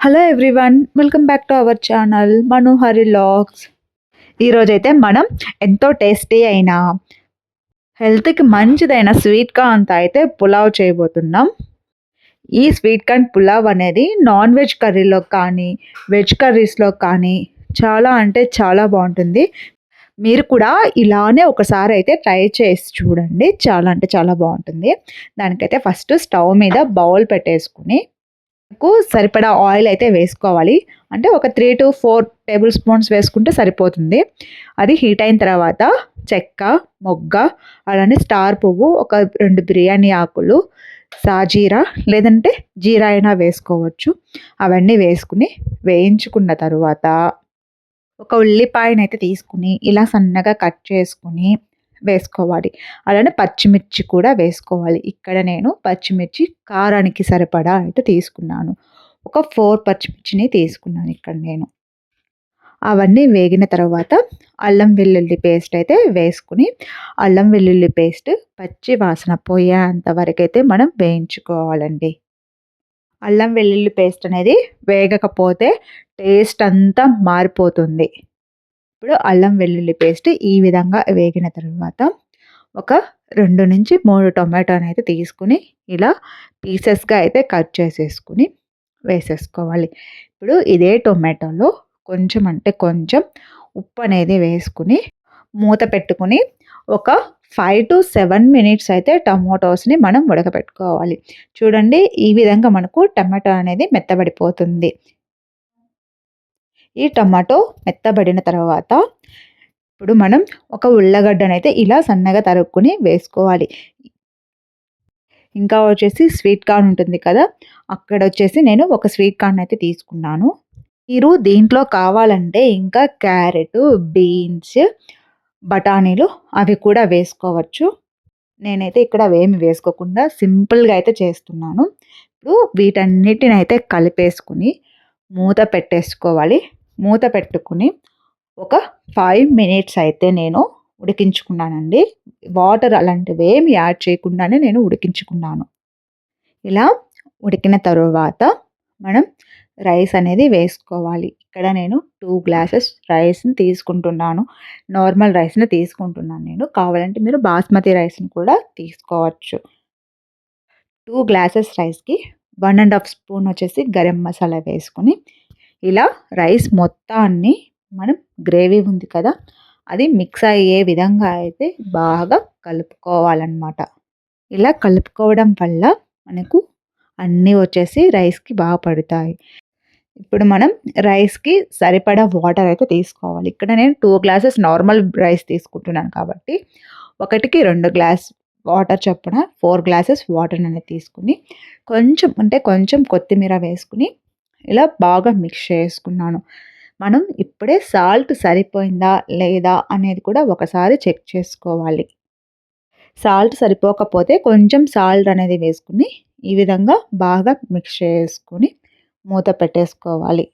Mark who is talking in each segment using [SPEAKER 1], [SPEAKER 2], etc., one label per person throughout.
[SPEAKER 1] Hello everyone welcome back to our channel Manohari vlogs ఈరోజైతే మనం ఎంతో టేస్టీ అయిన హెల్త్కి మంచిదైన స్వీట్ అంతా అయితే పులావ్ చేయబోతున్నాం. ఈ స్వీట్ కార్న్ పులావ్ అనేది నాన్ వెజ్ కర్రీలో కానీ వెజ్ కర్రీస్లో కానీ చాలా అంటే చాలా బాగుంటుంది. మీరు కూడా ఇలానే ఒకసారి అయితే ట్రై చేసి చూడండి చాలా అంటే చాలా బాగుంటుంది. దానికైతే ఫస్ట్ స్టవ్ మీద బౌల్ పెట్టేసుకుని కు సరిపడా ఆయిల్ అయితే వేసుకోవాలి. అంటే ఒక three to four tablespoons వేసుకుంటే సరిపోతుంది. అది హీట్ అయిన తర్వాత చెక్క మొగ్గ అలానే స్టార్ పువ్వు ఒక రెండు బిర్యానీ ఆకులు సాజీరా లేదంటే జీరా అయినా వేసుకోవచ్చు. అవన్నీ వేసుకుని వేయించుకున్న తర్వాత ఒక ఉల్లిపాయనైతే తీసుకుని ఇలా సన్నగా కట్ చేసుకుని వేసుకోవాలి. అలానే పచ్చిమిర్చి కూడా వేసుకోవాలి. ఇక్కడ నేను పచ్చిమిర్చి కారానికి సరిపడా అయితే తీసుకున్నాను. ఒక ఫోర్ పచ్చిమిర్చిని తీసుకున్నాను ఇక్కడ నేను. అవన్నీ వేగిన తర్వాత అల్లం వెల్లుల్లి పేస్ట్ అయితే వేసుకుని అల్లం వెల్లుల్లి పేస్ట్ పచ్చి వాసన పోయేంత వరకు అయితే మనం వేయించుకోవాలండి. అల్లం వెల్లుల్లి పేస్ట్ అనేది వేగకపోతే టేస్ట్ అంతా మారిపోతుంది. ఇప్పుడు అల్లం వెల్లుల్లి పేస్ట్ ఈ విధంగా వేగిన తర్వాత ఒక రెండు నుంచి మూడు టొమాటోని అయితే తీసుకుని ఇలా పీసెస్గా అయితే కట్ చేసేసుకుని వేసేసుకోవాలి. ఇప్పుడు ఇదే టొమాటోలో కొంచెం అంటే కొంచెం ఉప్పు అనేది వేసుకుని మూత పెట్టుకుని ఒక ఫైవ్ టు సెవెన్ మినిట్స్ అయితే టమాటోస్ని మనం ఉడకబెట్టుకోవాలి. చూడండి ఈ విధంగా మనకు టమాటో అనేది మెత్తబడిపోతుంది. ఈ టమాటో మెత్తబడిన తర్వాత ఇప్పుడు మనం ఒక ఉల్లగడ్డనైతే ఇలా సన్నగా తరుక్కుని వేసుకోవాలి. ఇంకా వచ్చేసి స్వీట్ కార్న్ ఉంటుంది కదా అక్కడ వచ్చేసి నేను ఒక స్వీట్ కార్న్ అయితే తీసుకున్నాను. మీరు దీంట్లో కావాలంటే ఇంకా క్యారెట్ బీన్స్ బఠానీలు అవి కూడా వేసుకోవచ్చు. నేనైతే ఇక్కడ అవేమి వేసుకోకుండా సింపుల్గా అయితే చేస్తున్నాను. ఇప్పుడు వీటన్నిటిని అయితే కలిపేసుకుని మూత పెట్టేసుకోవాలి. మూత పెట్టుకుని ఒక ఫైవ్ మినిట్స్ అయితే నేను ఉడికించుకున్నానండి. వాటర్ అలాంటివి ఏమి యాడ్ చేయకుండానే నేను ఉడికించుకున్నాను. ఇలా ఉడికిన తరువాత మనం రైస్ అనేది వేసుకోవాలి. ఇక్కడ నేను టూ గ్లాసెస్ రైస్ని తీసుకుంటున్నాను. నార్మల్ రైస్ని తీసుకుంటున్నాను నేను. కావాలంటే మీరు బాస్మతి రైస్ని కూడా తీసుకోవచ్చు. టూ గ్లాసెస్ రైస్కి వన్ అండ్ హాఫ్ స్పూన్ వచ్చేసి గరం మసాలా వేసుకొని ఇలా రైస్ మొత్తాన్ని మనం గ్రేవీ ఉంది కదా అది మిక్స్ అయ్యే విధంగా అయితే బాగా కలుపుకోవాలన్నమాట. ఇలా కలుపుకోవడం వల్ల మనకు అన్నీ వచ్చేసి రైస్కి బాగా పడతాయి. ఇప్పుడు మనం రైస్కి సరిపడా వాటర్ అయితే తీసుకోవాలి. ఇక్కడ నేను టూ గ్లాసెస్ నార్మల్ రైస్ తీసుకుంటున్నాను కాబట్టి ఒకటికి రెండు గ్లాస్ వాటర్ చొప్పున ఫోర్ గ్లాసెస్ వాటర్ అనేది తీసుకుని కొంచెం అంటే కొంచెం కొత్తిమీర వేసుకుని ఇలా బాగా మిక్స్ చేసుకున్నాను. మనం ఇప్పుడే సాల్ట్ సరిపోయిందా లేదా అనేది కూడా ఒకసారి చెక్ చేసుకోవాలి. సాల్ట్ సరిపోకపోతే కొంచెం సాల్ట్ అనేది వేసుకుని ఈ విధంగా బాగా మిక్స్ చేసుకుని మూత పెట్టేసుకోవాలి.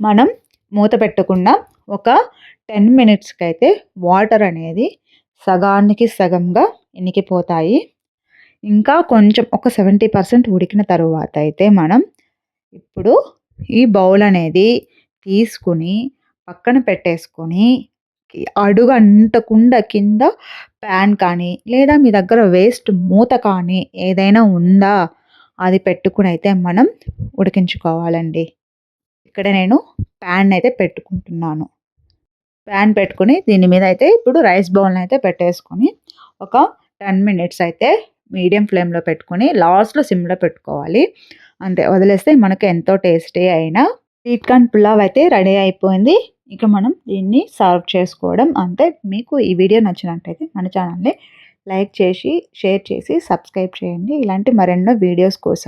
[SPEAKER 1] మనం మూత పెట్టకుండా ఒక టెన్ మినిట్స్కి అయితే వాటర్ అనేది సగానికి సగంగా ఇనికిపోతాయి. ఇంకా కొంచెం ఒక సెవెంటీ పర్సెంట్ ఉడికిన తరువాత అయితే మనం ఇప్పుడు ఈ బౌల్ అనేది తీసుకుని పక్కన పెట్టేసుకొని అడుగు అంటకుండా కింద ప్యాన్ కానీ లేదా మీ దగ్గర వేస్ట్ మూత కానీ ఏదైనా ఉందా అది పెట్టుకుని అయితే మనం ఉడికించుకోవాలండి. ఇక్కడ నేను ప్యాన్ అయితే పెట్టుకుంటున్నాను. ప్యాన్ పెట్టుకుని దీని మీద అయితే ఇప్పుడు రైస్ బౌల్ని అయితే పెట్టేసుకొని ఒక టెన్ మినిట్స్ అయితే మీడియం ఫ్లేమ్లో పెట్టుకొని లాస్ట్లో సిమ్లో పెట్టుకోవాలి. అంతే వదిలేస్తే మనకు ఎంతో టేస్టీ అయిన స్వీట్ కార్న్ పులావ్ అయితే రెడీ అయిపోయింది. ఇక మనం దీన్ని సర్వ్ చేసుకోవడం అంతే. మీకు ఈ వీడియో నచ్చినట్టయితే మన ఛానల్ని లైక్ చేసి షేర్ చేసి సబ్స్క్రైబ్ చేయండి. ఇలాంటి మరెన్నో వీడియోస్ కోసం.